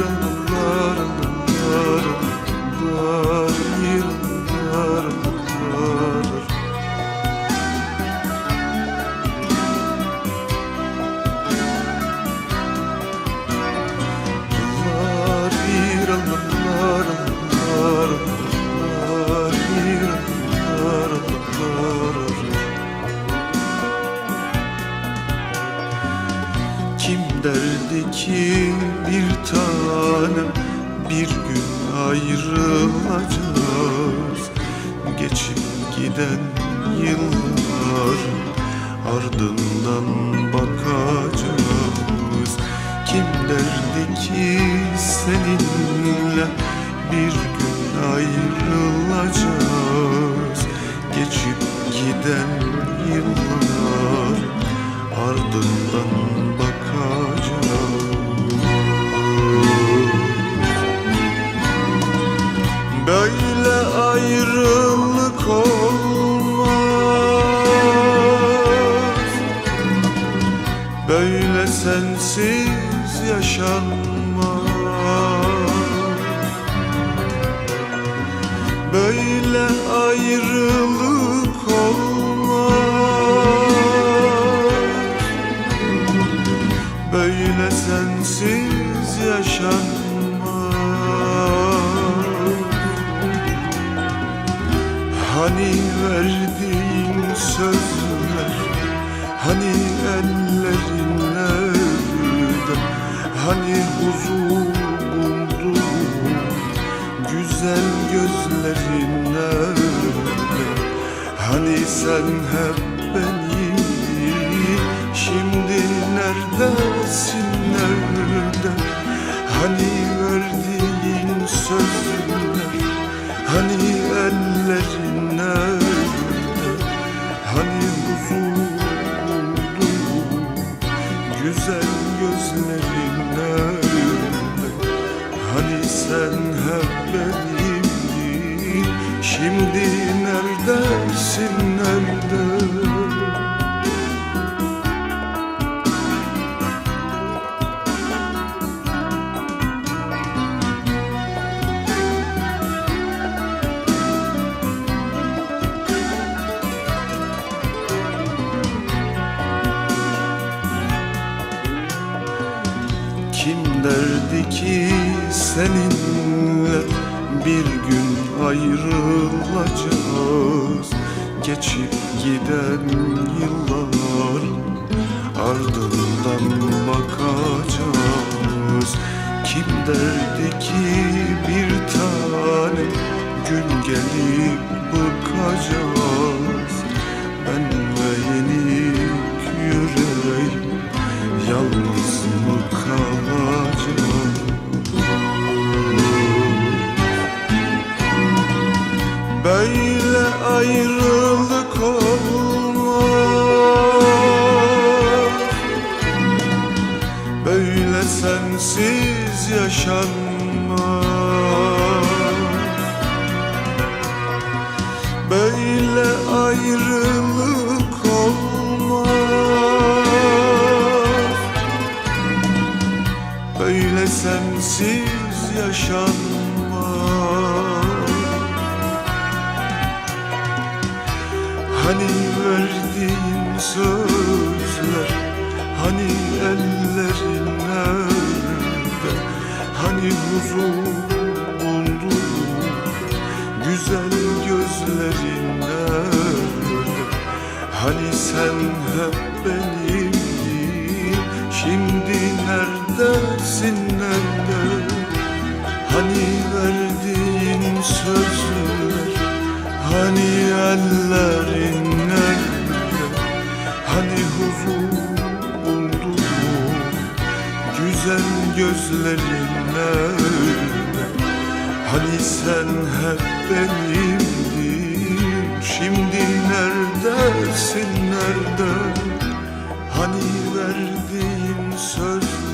la la la la ki bir tanem bir gün ayrılacağız. Geçip giden yıllar ardından bakacağız. Kim derdi ki seninle bir gün ayrılacağız? Geçip giden yıllar ardından bakacağız Böyle ayrılık olmaz. Böyle sensiz yaşanmaz. Hani verdiğin sözler Hani ellerin nerede Hani huzur sen hep benimdin Şimdi neredesin nerede? Hani verdiğin sözler Hani ellerin nerede? Hani huzur bulduğun Güzel gözlerin nerede? Hani sen hep benimdin Şimdi neredesin nerede? Kim derdi ki seninle bir gün ayrılacağız Geçip giden yıllar ardından bakacağız. Kim derdi ki bir tane gün gelip bıkacağız Ben ve yenik yüreğim yalnız mı kalacağım Böyle ayrılık olmaz. Böyle sensiz yaşanmaz. Böyle ayrılık olmaz. Böyle sensiz yaşanmaz Hani verdiğin sözler Hani ellerin nerede? Hani huzur bulduğun Güzel gözlerin nerede? Hani sen hep benimdin Şimdi neredesin nerede? Hani verdiğin sözler Hani ellerin Güzel gözlerin nerede Hani sen hep benimdin Şimdi neredesin nerede Hani verdiğin söz